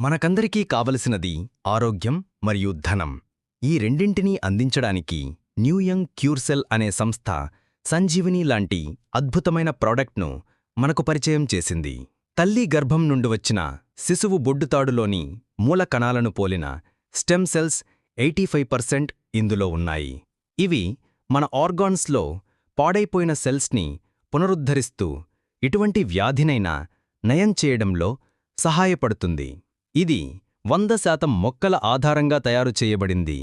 మనకందరికీ కావలసినది ఆరోగ్యం మరియు ధనం. ఈ రెండింటినీ అందించడానికి న్యూయంగ్ క్యూర్సెల్ అనే సంస్థ సంజీవిని లాంటి అద్భుతమైన ప్రోడక్ట్ను మనకు పరిచయం చేసింది. తల్లి గర్భం నుండి వచ్చిన శిశువు బొడ్డుతాడులోని మూల కణాలను పోలిన stem cells eighty five percent ఇందులో ఉన్నాయి. ఇవి మన ఆర్గాన్స్లో పాడైపోయిన సెల్స్ని పునరుద్ధరిస్తూ ఇటువంటి వ్యాధినైనా నయం చేయడంలో సహాయపడుతుంది. ఇది వంద శాతం మొక్కల ఆధారంగా తయారు చేయబడింది.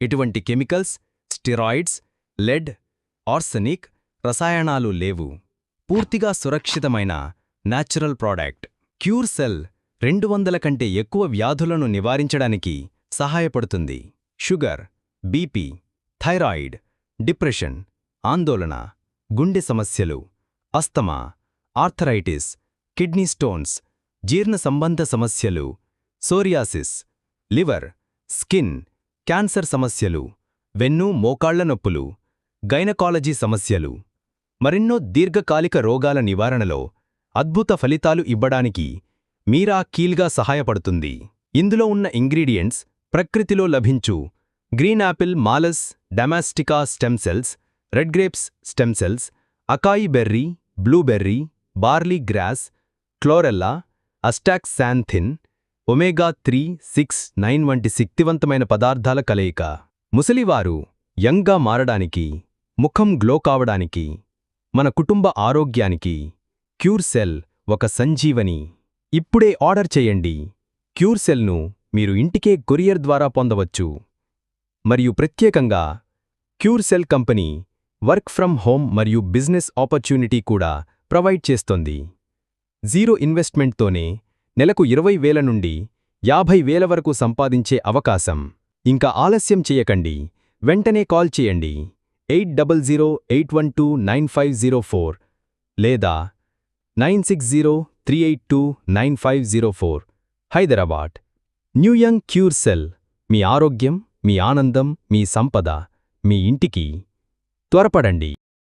ఇటువంటి కెమికల్స్ స్టిరాయిడ్స్ లెడ్ ఆర్సెనిక్ రసాయనాలు లేవు. పూర్తిగా సురక్షితమైన నాచురల్ ప్రోడక్ట్. క్యూర్ సెల్ రెండు వందల కంటే ఎక్కువ వ్యాధులను నివారించడానికి సహాయపడుతుంది. షుగర్ బీపీ థైరాయిడ్ డిప్రెషన్ ఆందోళన గుండె సమస్యలు అస్తమా ఆర్థరైటిస్ కిడ్నీ స్టోన్స్ జీర్ణ సంబంధ సమస్యలు సోరియాసిస్ లివర్ స్కిన్ క్యాన్సర్ సమస్యలు వెన్ను మోకాళ్ళ నొప్పులు గైనకాలజీ సమస్యలు మరెన్నో దీర్ఘకాలిక రోగాల నివారణలో అద్భుత ఫలితాలు ఇవ్వడానికి మీరా కీల్గా సహాయపడుతుంది. ఇందులో ఉన్న ఇంగ్రీడియంట్స్ ప్రకృతిలో లభించు. Green apple malus domestica stem cells red grapes stem cells acai berry blueberry barley grass chlorella astaxanthin omega three six nine వంటి శక్తివంతమైన పదార్థాల కలయిక. ముసలివారు యంగ్గా మారడానికి ముఖం గ్లో కావడానికి మన కుటుంబ ఆరోగ్యానికి క్యూర్ సెల్ ఒక సంజీవని. ఇప్పుడే ఆర్డర్ చేయండి. క్యూర్సెల్ను మీరు ఇంటికే కొరియర్ ద్వారా పొందవచ్చు. మరియు ప్రత్యేకంగా cure cell company work from home మరియు బిజినెస్ ఆపర్చునిటీ కూడా ప్రొవైడ్ చేస్తోంది. జీరో ఇన్వెస్ట్మెంట్తోనే నెలకు ఇరవై వేల నుండి యాభై వేల వరకు సంపాదించే అవకాశం. ఇంకా ఆలస్యం చేయకండి. వెంటనే కాల్ చేయండి. Eight double zero eight one two nine five zero four లేదా nine six zero three eight two nine five zero four. Hyderabad. New young cure cell. మీ ఆరోగ్యం మీ ఆనందం మీ సంపద మీ ఇంటికి త్వరపడండి.